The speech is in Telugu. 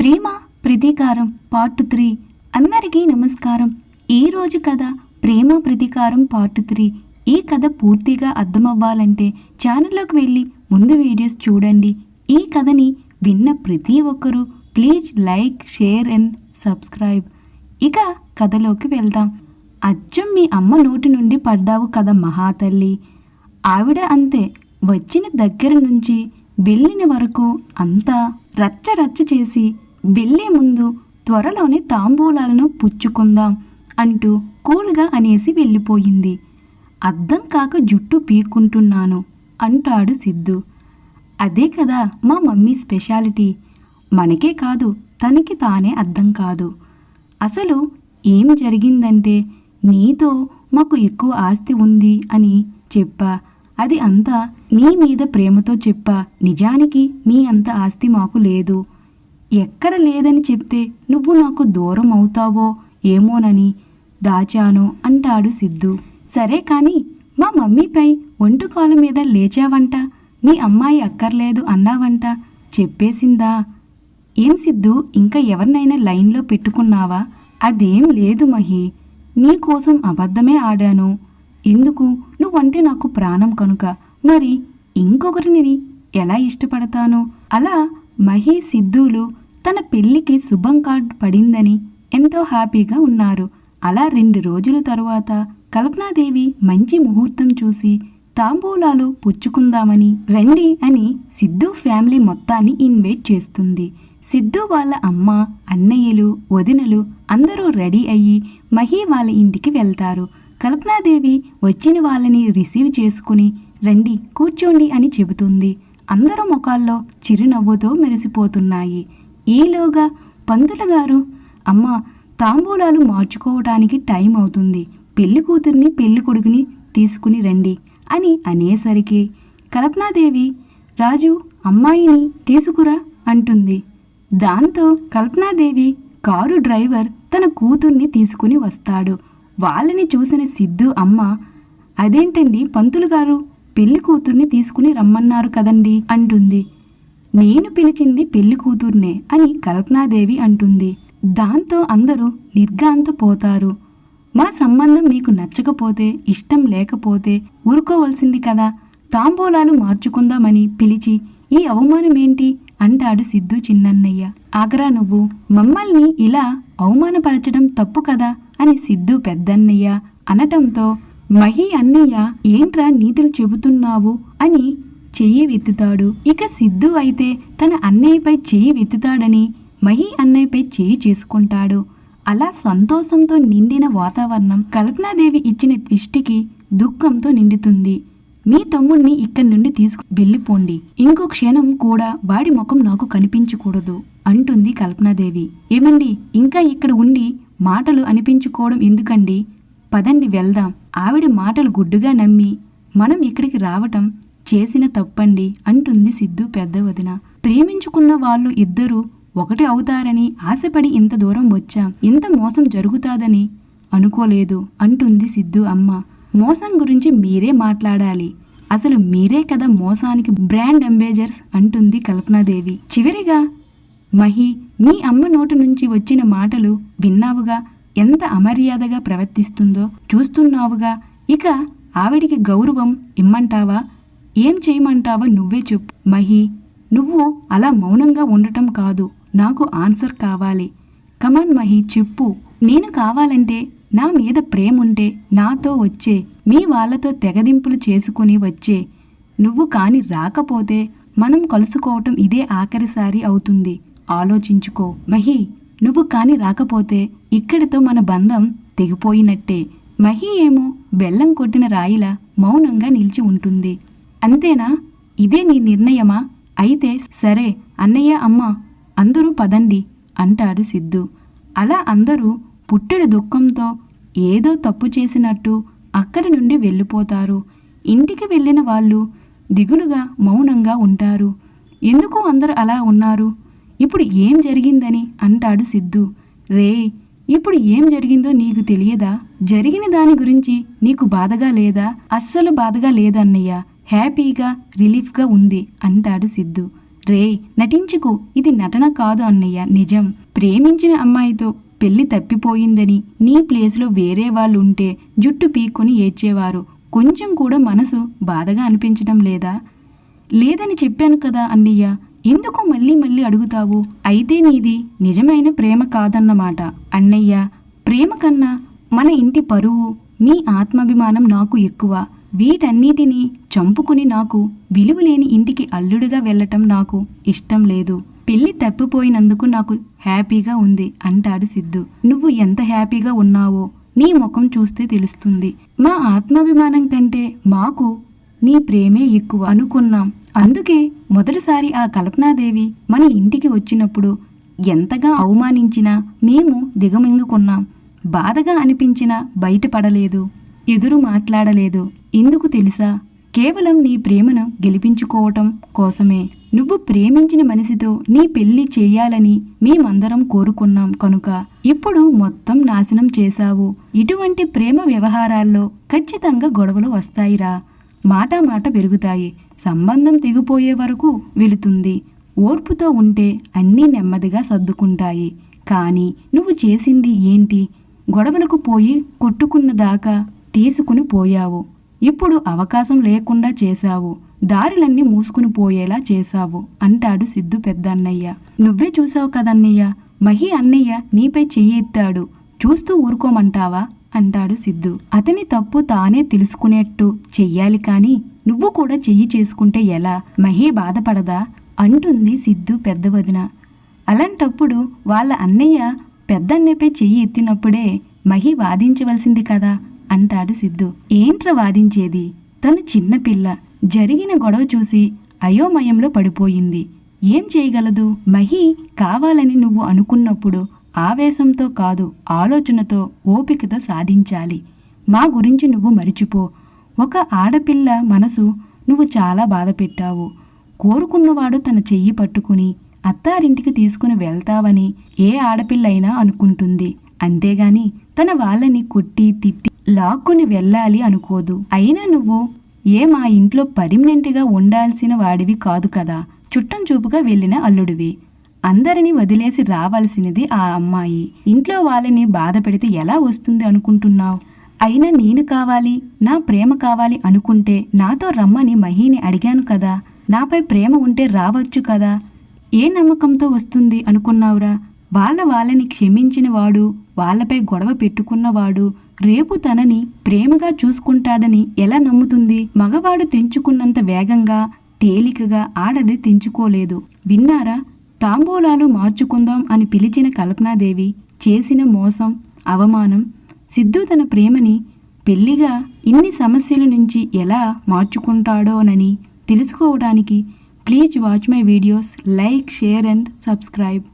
ప్రేమ ప్రతీకారం పార్ట్ త్రీ. అందరికీ నమస్కారం. ఈ రోజు కథ ప్రేమ ప్రతీకారం పార్ట్ త్రీ. ఈ కథ పూర్తిగా అర్థమవ్వాలంటే ఛానల్లోకి వెళ్ళి ముందు వీడియోస్ చూడండి. ఈ కథని విన్న ప్రతి ఒక్కరూ please like share and subscribe. ఇక కథలోకి వెళ్దాం. అచ్చం మీ అమ్మ నోటి నుండి పడ్డావు కదా మహాతల్లి. ఆవిడ అంతే వచ్చిన దగ్గర నుంచి వెళ్ళిన వరకు అంతా రచ్చ రచ్చ చేసి వెళ్ళే ముందు త్వరలోనే తాంబూలాలను పుచ్చుకుందాం అంటూ కూల్గా అనేసి వెళ్ళిపోయింది. అర్థం కాక జుట్టు పీక్కుంటున్నాను అంటాడు సిద్ధు. అదే కదా మా మమ్మీ స్పెషాలిటీ. మనకే కాదు తనకి తానే అర్థం కాదు. అసలు ఏం జరిగిందంటే నీతో మాకు ఎక్కువ ఆస్తి ఉంది అని చెప్పా. అది అంతా నీ మీద ప్రేమతో చెప్పా. నిజానికి మీ అంత ఆస్తి మాకు లేదు. ఎక్కడ లేదని చెప్తే నువ్వు నాకు దూరం అవుతావో ఏమోనని దాచాను అంటాడు సిద్ధు. సరే కానీ మా మమ్మీపై ఒంటుకాలు మీద లేచావంట మీ అమ్మాయి అక్కర్లేదు అన్నావంట చెప్పేసిందా? ఏం సిద్ధు ఇంకా ఎవరినైనా లైన్లో పెట్టుకున్నావా? అదేం లేదు మహి నీకోసం అబద్ధమే ఆడాను. ఎందుకు? నువ్వంటే నాకు ప్రాణం కనుక. మరి ఇంకొకరిని ఎలా ఇష్టపడతాను? అలా మహి సిద్ధులు తన పెళ్ళికి శుభం కార్డు పడిందని ఎంతో హ్యాపీగా ఉన్నారు. అలా రెండు రోజుల తరువాత కల్పనాదేవి మంచి ముహూర్తం చూసి తాంబూలాలు పుచ్చుకుందామని రండి అని సిద్ధు ఫ్యామిలీ మొత్తాన్ని ఇన్వైట్ చేస్తుంది. సిద్ధు వాళ్ళ అమ్మ అన్నయ్యలు వదినలు అందరూ రెడీ అయ్యి మహి వాళ్ళ ఇంటికి వెళ్తారు. కల్పనాదేవి వచ్చిన వాళ్ళని రిసీవ్ చేసుకుని రండి కూర్చోండి అని చెబుతుంది. అందరూ ముఖాల్లో చిరునవ్వుతో మెరిసిపోతున్నాయి. ఈలోగా పంతులు గారు అమ్మ తాంబూలాలు మార్చుకోవడానికి టైం అవుతుంది. పెళ్ళి కూతుర్ని పెళ్ళి కొడుకుని తీసుకుని రండి అని అనేసరికి కల్పనాదేవి రాజు అమ్మాయిని తీసుకురా అంటుంది. దాంతో కల్పనాదేవి కారు డ్రైవర్ తన కూతుర్ని తీసుకుని వస్తాడు. వాళ్ళని చూసిన సిద్ధు అమ్మ అదేంటండి పంతులు గారు పెళ్ళి కూతుర్ని తీసుకుని రమ్మన్నారు కదండి అంటుంది. నేను పిలిచింది పెళ్ళి కూతుర్నే అని కల్పనాదేవి అంటుంది. దాంతో అందరూ నిర్గాంతపోతారు మా సంబంధం మీకు నచ్చకపోతే ఇష్టం లేకపోతే ఊరుకోవలసింది కదా. తాంబూలాలు మార్చుకుందామని పిలిచి ఈ అవమానమేంటి? అంటాడు సిద్ధు చిన్నన్నయ్య. ఆగరా నువ్వు మమ్మల్ని ఇలా అవమానపరచడం తప్పు కదా? అని సిద్ధు పెద్దన్నయ్య అనటంతో మహి అన్నయ్య ఏంట్రా నీతులు చెబుతున్నావు? అని చెయ్యి వెత్తుతాడు. ఇక సిద్ధు అయితే తన అన్నయ్యపై చెయ్యి వెత్తుతాడని మహి అన్నయ్యపై చేయి చేసుకుంటాడు. అలా సంతోషంతో నిండిన వాతావరణం కల్పనాదేవి ఇచ్చిన ట్విస్ట్కి దుఃఖంతో నిండుతుంది. మీ తమ్ముణ్ణి ఇక్కడి నుండి తీసుకు వెళ్ళిపోండి. ఇంకో క్షణం కూడా వాడి ముఖం నాకు కనిపించకూడదు అంటుంది కల్పనాదేవి. ఏమండి? ఇంకా ఇక్కడ ఉండి మాటలు అనిపించుకోవడం ఎందుకండి? పదండి వెళ్దాం. ఆవిడ మాటలు గుడ్డుగా నమ్మి మనం ఇక్కడికి రావటం చేసిన తప్పండి అంటుంది సిద్ధు పెద్ద వదిన ప్రేమించుకున్న వాళ్ళు ఇద్దరూ ఒకటి అవుతారని ఆశపడి ఇంత దూరం వచ్చాం. ఇంత మోసం జరుగుతాదని అనుకోలేదు అంటుంది సిద్ధు అమ్మ. మోసం గురించి మీరే మాట్లాడాలి. అసలు మీరే కదా మోసానికి బ్రాండ్ అంబేజర్స్ అంటుంది కల్పనాదేవి. చివరిగా మహి మీ అమ్మ నోటి నుంచి వచ్చిన మాటలు విన్నావుగా? ఎంత అమర్యాదగా ప్రవర్తిస్తుందో చూస్తున్నావుగా? ఇక ఆవిడికి గౌరవం ఇమ్మంటావా? ఏం చేయమంటావో నువ్వే చెప్పు. మహి నువ్వు అలా మౌనంగా ఉండటం కాదు. నాకు ఆన్సర్ కావాలి. కమాన్ మహి చెప్పు. నేను కావాలంటే నా మీద ప్రేముంటే నాతో వచ్చే మీ వాళ్ళతో తెగదింపులు చేసుకుని వచ్చే. నువ్వు కాని రాకపోతే మనం కలుసుకోవటం ఇదే ఆఖరిసారి అవుతుంది. ఆలోచించుకో. మహి నువ్వు కాని రాకపోతే ఇక్కడితో మన బంధం తెగిపోయినట్టే. మహి ఏమో బెల్లం కొట్టిన రాయిలా మౌనంగా నిలిచి ఉంటుంది. అంతేనా? ఇదే నీ నిర్ణయమా? అయితే సరే అన్నయ్య అమ్మ అందరూ పదండి అంటాడు సిద్ధు. అలా అందరూ పుట్టెడు దుఃఖంతో ఏదో తప్పు చేసినట్టు అక్కడి నుండి వెళ్ళిపోతారు. ఇంటికి వెళ్ళిన వాళ్ళు దిగులుగా మౌనంగా ఉంటారు. ఎందుకు అందరు అలా ఉన్నారు? ఇప్పుడు ఏం జరిగిందని అంటాడు సిద్ధు. రే ఇప్పుడు ఏం జరిగిందో నీకు తెలియదా? జరిగిన దాని గురించి నీకు బాధగా లేదా? అస్సలు బాధగా లేదన్నయ్య. హ్యాపీగా రిలీఫ్గా ఉంది అంటాడు సిద్ధు. రే నటించుకు. ఇది నటన కాదు అన్నయ్య నిజం. ప్రేమించిన అమ్మాయితో పెళ్ళి తప్పిపోయిందని నీ ప్లేస్లో వేరే వాళ్ళు ఉంటే జుట్టు పీక్కుని ఏడ్చేవారు. కొంచెం కూడా మనసు బాధగా అనిపించడం లేదా? లేదని చెప్పాను కదా అన్నయ్య. ఎందుకు మళ్ళీ మళ్ళీ అడుగుతావు? అయితే నీది నిజమైన ప్రేమ కాదన్నమాట. అన్నయ్య ప్రేమ కన్నా మన ఇంటి పరువు మీ ఆత్మాభిమానం నాకు ఎక్కువ. వీటన్నిటినీ చంపుకుని నాకు విలువలేని ఇంటికి అల్లుడుగా వెళ్ళటం నాకు ఇష్టం లేదు. పెళ్ళి తప్పిపోయినందుకు నాకు హ్యాపీగా ఉంది అంటాడు సిద్ధు. నువ్వు ఎంత హ్యాపీగా ఉన్నావో నీ ముఖం చూస్తే తెలుస్తుంది. మా ఆత్మాభిమానం కంటే మాకు నీ ప్రేమే ఎక్కువ అనుకున్నాం. అందుకే మొదటిసారి ఆ కల్పనాదేవి మన ఇంటికి వచ్చినప్పుడు ఎంతగా అవమానించినా మేము దిగమింగుకున్నాం. బాధగా అనిపించినా బయటపడలేదు. ఎదురు మాట్లాడలేదు. ఎందుకు తెలుసా కేవలం నీ ప్రేమను గెలిపించుకోవటం కోసమే. నువ్వు ప్రేమించిన మనిషితో నీ పెళ్ళి చేయాలని మేమందరం కోరుకున్నాం కనుక ఇప్పుడు మొత్తం నాశనం చేశావు. ఇటువంటి ప్రేమ వ్యవహారాల్లో ఖచ్చితంగా గొడవలు వస్తాయిరా. మాట మాట పెరుగుతాయి. సంబంధం తెగిపోయే వరకు వెళుతుంది. ఓర్పుతో ఉంటే అన్నీ నెమ్మదిగా సర్దుకుంటాయి. కానీ నువ్వు చేసింది ఏంటి? గొడవలకు పోయి కొట్టుకున్న దాకా తీసుకుని పోయావు. ఇప్పుడు అవకాశం లేకుండా చేశావు. దారులన్నీ మూసుకుని పోయేలా చేశావు అంటాడు సిద్ధు పెద్ద అన్నయ్య నువ్వే చూసావు కదన్నయ్య? మహి అన్నయ్య నీపై చెయ్యి ఎత్తాడు. చూస్తూ ఊరుకోమంటావా? అంటాడు సిద్ధు. అతని తప్పు తానే తెలుసుకునేట్టు చెయ్యాలి కాని నువ్వు కూడా చెయ్యి చేసుకుంటే ఎలా? మహి బాధపడదా? అంటుంది సిద్ధు పెద్ద వదిన అలాంటప్పుడు వాళ్ళ అన్నయ్య పెద్దన్నయ్యపై చెయ్యి ఎత్తినప్పుడే మహి వాదించవలసింది కదా? అంటాడు సిద్ధు. ఏంట్ర వాదించేది? తను చిన్నపిల్ల జరిగిన గొడవ చూసి అయోమయంలో పడిపోయింది. ఏం చేయగలదు? మహి కావాలని నువ్వు అనుకున్నప్పుడు ఆవేశంతో కాదు ఆలోచనతో ఓపికతో సాధించాలి. మా గురించి నువ్వు మరిచిపో. ఒక ఆడపిల్ల మనసు నువ్వు చాలా బాధ పెట్టావు కోరుకున్నవాడు తన చెయ్యి పట్టుకుని అత్తారింటికి తీసుకుని వెళ్తావని ఏ ఆడపిల్లైనా అనుకుంటుంది. అంతేగాని తన వాళ్ళని కొట్టి తిట్టి లాక్కుని వెళ్ళాలి అనుకోదు. అయినా నువ్వు ఏ మా ఇంట్లో పర్మనెంట్గా ఉండాల్సిన వాడివి కాదు కదా. చుట్టం చూపుగా వెళ్ళిన అల్లుడివి. అందరినీ వదిలేసి రావాల్సినది ఆ అమ్మాయి. ఇంట్లో వాళ్ళని బాధ పెడితే ఎలా వస్తుంది అనుకుంటున్నావు? అయినా నేను కావాలి నా ప్రేమ కావాలి అనుకుంటే నాతో రమ్మని మహిని అడిగాను కదా. నాపై ప్రేమ ఉంటే రావచ్చు కదా. ఏ నమ్మకంతో వస్తుంది అనుకున్నావురా? వాళ్ళ వాళ్ళని క్షమించిన వాడు వాళ్ళపై గొడవ పెట్టుకున్నవాడు రేపు తనని ప్రేమగా చూసుకుంటాడని ఎలా నమ్ముతుంది? మగవాడు తెంచుకున్నంత వేగంగా తేలికగా ఆడది తెంచుకోలేదు. విన్నారా? తాంబూలాలు మార్చుకుందాం అని పిలిచిన కల్పనాదేవి చేసిన మోసం అవమానం సిద్ధు తన ప్రేమని పెళ్ళిగా ఇన్ని సమస్యల నుంచి ఎలా మార్చుకుంటాడోనని తెలుసుకోవడానికి please watch my videos like share and subscribe.